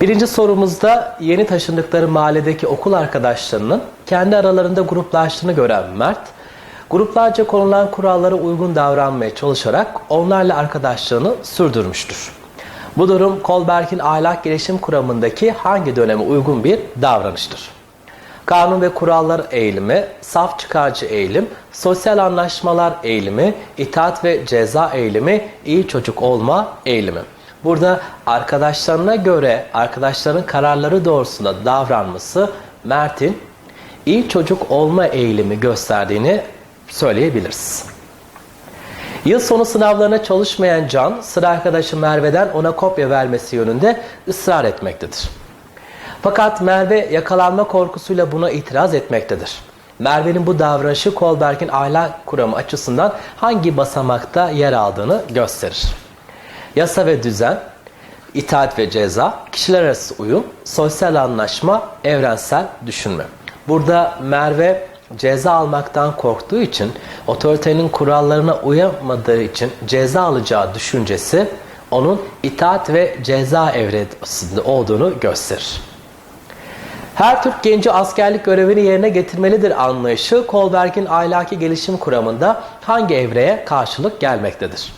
Birinci sorumuzda yeni taşındıkları mahalledeki okul arkadaşlarının kendi aralarında gruplaştığını gören Mert, gruplarca konulan kurallara uygun davranmaya çalışarak onlarla arkadaşlığını sürdürmüştür. Bu durum Kolberg'in ahlak gelişim kuramındaki hangi döneme uygun bir davranıştır? Kanun ve kurallar eğilimi, saf çıkarcı eğilim, sosyal anlaşmalar eğilimi, itaat ve ceza eğilimi, iyi çocuk olma eğilimi. Burada arkadaşlarına göre arkadaşların kararları doğrusunda davranması Mert'in iyi çocuk olma eğilimi gösterdiğini söyleyebiliriz. Yıl sonu sınavlarına çalışmayan Can, sıra arkadaşı Merve'den ona kopya vermesi yönünde ısrar etmektedir. Fakat Merve yakalanma korkusuyla buna itiraz etmektedir. Merve'nin bu davranışı Kolberg'in ahlak kuramı açısından hangi basamakta yer aldığını gösterir. Yasa ve düzen, itaat ve ceza, kişiler arası uyum, sosyal anlaşma, evrensel düşünme. Burada Merve ceza almaktan korktuğu için, otoritenin kurallarına uyamadığı için ceza alacağı düşüncesi onun itaat ve ceza evresinde olduğunu gösterir. Her Türk genci askerlik görevini yerine getirmelidir anlayışı Kolberg'in ahlaki gelişim kuramında hangi evreye karşılık gelmektedir?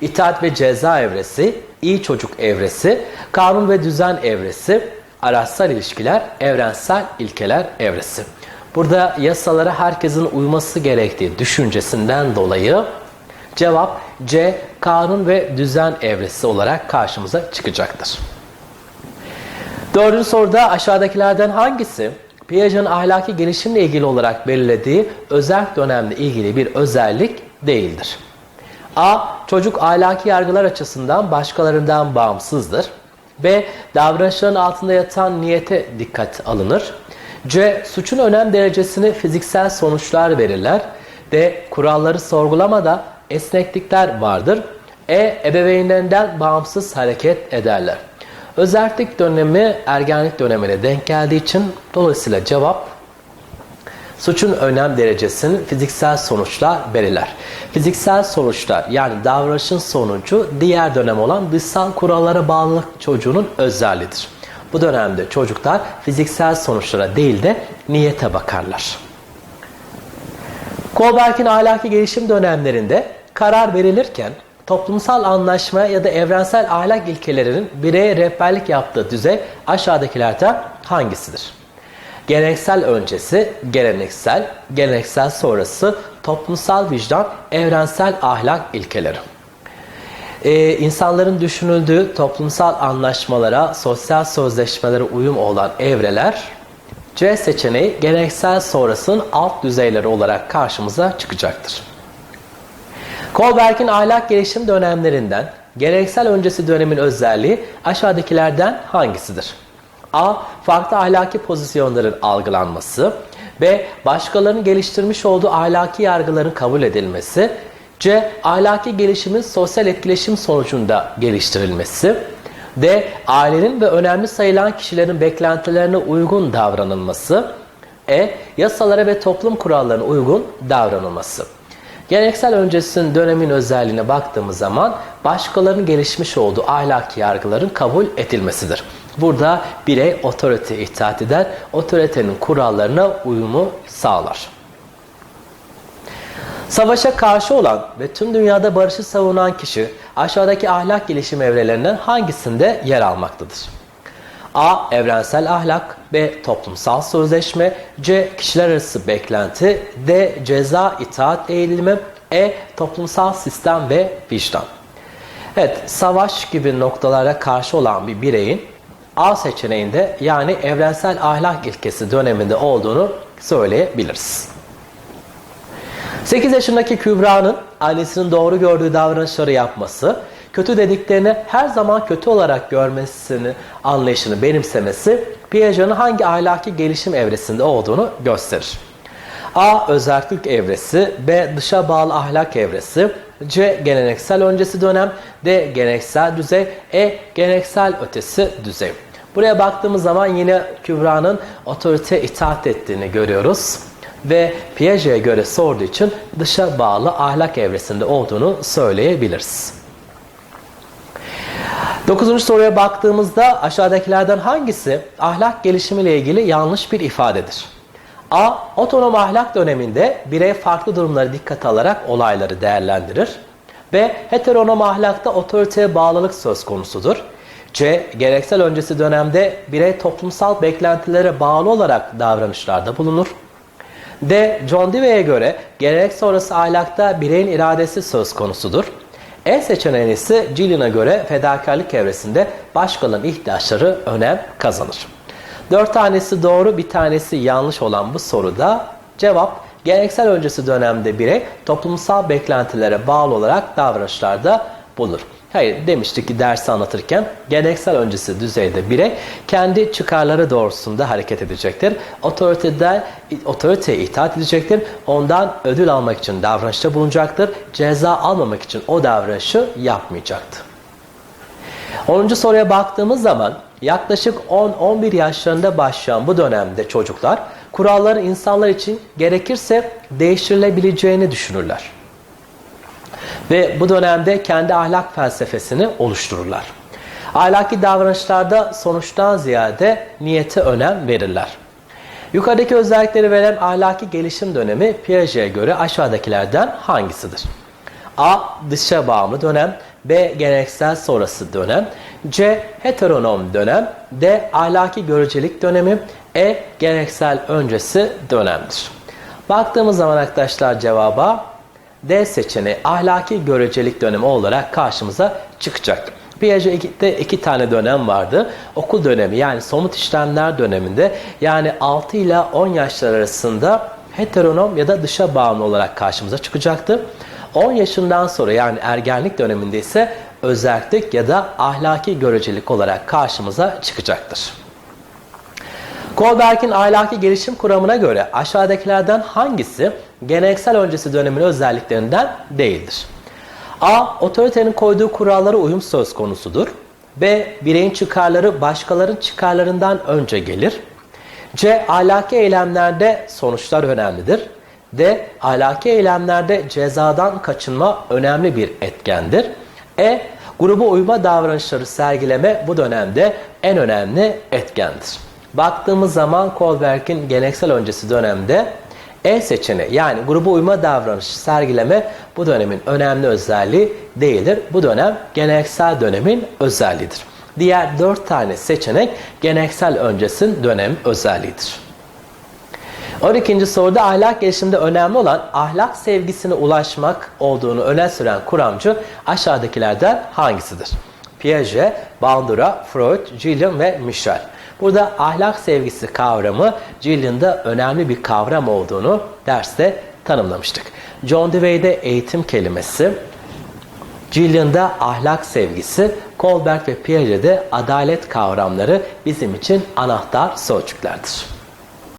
İtaat ve ceza evresi, iyi çocuk evresi, kanun ve düzen evresi, araçsal ilişkiler, evrensel ilkeler evresi. Burada yasalara herkesin uyması gerektiği düşüncesinden dolayı cevap C, kanun ve düzen evresi olarak karşımıza çıkacaktır. Dördüncü soruda aşağıdakilerden hangisi Piaget'in ahlaki gelişimle ilgili olarak belirlediği özel dönemle ilgili bir özellik değildir? A. Çocuk ahlaki yargılar açısından başkalarından bağımsızdır. B. Davranışların altında yatan niyete dikkat alınır. C. Suçun önem derecesini fiziksel sonuçlar verirler. D. Kuralları sorgulamada esneklikler vardır. E. Ebeveynlerinden bağımsız hareket ederler. Özellik dönemi ergenlik dönemine denk geldiği için dolayısıyla cevap suçun önem derecesinin fiziksel sonuçlar belirler. Fiziksel sonuçlar yani davranışın sonucu diğer dönem olan dışsal kurallara bağlılık çocuğunun özelliğidir. Bu dönemde çocuklar fiziksel sonuçlara değil de niyete bakarlar. Kohlberg'in ahlaki gelişim dönemlerinde karar verilirken toplumsal anlaşma ya da evrensel ahlak ilkelerinin bireye rehberlik yaptığı düzey aşağıdakilerden hangisidir? Geleneksel öncesi, geleneksel, geleneksel sonrası, toplumsal vicdan, evrensel ahlak ilkeleri. Ee, insanların düşünüldüğü toplumsal anlaşmalara, sosyal sözleşmelere uyum olan evreler, C seçeneği geleneksel sonrasının alt düzeyleri olarak karşımıza çıkacaktır. Kohlberg'in ahlak gelişim dönemlerinden geleneksel öncesi dönemin özelliği aşağıdakilerden hangisidir? A. Farklı ahlaki pozisyonların algılanması. B. Başkalarının geliştirmiş olduğu ahlaki yargıların kabul edilmesi. C. Ahlaki gelişimin sosyal etkileşim sonucunda geliştirilmesi. D. Ailenin ve önemli sayılan kişilerin beklentilerine uygun davranılması. E. Yasalara ve toplum kurallarına uygun davranılması. Geleneksel öncesinin dönemin özelliğine baktığımız zaman başkalarının gelişmiş olduğu ahlaki yargıların kabul edilmesidir. Burada birey otorite itaat eder, otoritenin kurallarına uyumu sağlar. Savaşa karşı olan ve tüm dünyada barışı savunan kişi aşağıdaki ahlak gelişim evrelerinden hangisinde yer almaktadır? A. Evrensel ahlak B. Toplumsal sözleşme C. Kişiler arası beklenti D. Ceza itaat eğilimi E. Toplumsal sistem ve vicdan Evet, savaş gibi noktalara karşı olan bir bireyin A seçeneğinde yani evrensel ahlak ilkesi döneminde olduğunu söyleyebiliriz. 8 yaşındaki Kübra'nın annesinin doğru gördüğü davranışları yapması, kötü dediklerini her zaman kötü olarak görmesini, anlayışını benimsemesi Piaget'in hangi ahlaki gelişim evresinde olduğunu gösterir. A. Özerklik evresi, B. Dışa bağlı ahlak evresi, C. Geleneksel öncesi dönem, D. Geleneksel düzey, E. Geleneksel ötesi düzey. Buraya baktığımız zaman yine Kübra'nın otorite itaat ettiğini görüyoruz. Ve Piaget'e göre sorduğu için dışa bağlı ahlak evresinde olduğunu söyleyebiliriz. Dokuzuncu soruya baktığımızda aşağıdakilerden hangisi ahlak gelişimiyle ilgili yanlış bir ifadedir? A. Otonom ahlak döneminde birey farklı durumları dikkate alarak olayları değerlendirir. B. Heteronom ahlakta otoriteye bağlılık söz konusudur. C. Gereksel öncesi dönemde birey toplumsal beklentilere bağlı olarak davranışlarda bulunur. D. John Dewey'e göre gerek sonrası ahlakta bireyin iradesi söz konusudur. E seçeneği ise Gillian'a göre fedakarlık evresinde başkalarının ihtiyaçları önem kazanır. Dört tanesi doğru, bir tanesi yanlış olan bu soruda cevap geleneksel öncesi dönemde birey toplumsal beklentilere bağlı olarak davranışlarda bulunur. Hayır demiştik ki dersi anlatırken geleneksel öncesi düzeyde birey kendi çıkarları doğrusunda hareket edecektir. Otoriteden, otoriteye itaat edecektir. Ondan ödül almak için davranışta bulunacaktır. Ceza almamak için o davranışı yapmayacaktır. 10. soruya baktığımız zaman yaklaşık 10-11 yaşlarında başlayan bu dönemde çocuklar kuralları insanlar için gerekirse değiştirilebileceğini düşünürler. Ve bu dönemde kendi ahlak felsefesini oluştururlar. Ahlaki davranışlarda sonuçtan ziyade niyete önem verirler. Yukarıdaki özellikleri veren ahlaki gelişim dönemi Piaget'e göre aşağıdakilerden hangisidir? A. Dışa bağımlı dönem B. Geleneksel sonrası dönem C. Heteronom dönem D. Ahlaki görecelik dönemi E. Geleneksel öncesi dönemdir. Baktığımız zaman arkadaşlar cevaba D seçeneği ahlaki görecelik dönemi olarak karşımıza çıkacak. Piaget'te iki tane dönem vardı. Okul dönemi yani somut işlemler döneminde yani 6 ile 10 yaşlar arasında heteronom ya da dışa bağımlı olarak karşımıza çıkacaktı. 10 yaşından sonra yani ergenlik döneminde ise özellik ya da ahlaki görecelik olarak karşımıza çıkacaktır. Kohlberg'in ahlaki gelişim kuramına göre aşağıdakilerden hangisi geleneksel öncesi dönemin özelliklerinden değildir? A. Otoritenin koyduğu kurallara uyum söz konusudur. B. Bireyin çıkarları başkalarının çıkarlarından önce gelir. C. Ahlaki eylemlerde sonuçlar önemlidir. D. Ahlaki eylemlerde cezadan kaçınma önemli bir etkendir. E. Gruba uyma davranışları sergileme bu dönemde en önemli etkendir. Baktığımız zaman Kohlberg'in geleneksel öncesi dönemde E seçeneği yani gruba uyma davranışı sergileme bu dönemin önemli özelliği değildir. Bu dönem geleneksel dönemin özelliğidir. Diğer dört tane seçenek geleneksel öncesin dönem özelliğidir. 12. soruda ahlak gelişiminde önemli olan ahlak sevgisine ulaşmak olduğunu öne süren kuramcı aşağıdakilerden hangisidir? Piaget, Bandura, Freud, Gillian ve Michel. Burada ahlak sevgisi kavramı Gillian'da önemli bir kavram olduğunu derste tanımlamıştık. John Dewey'de eğitim kelimesi, Gillian'da ahlak sevgisi, Kohlberg ve Piaget'de adalet kavramları bizim için anahtar sözcüklerdir.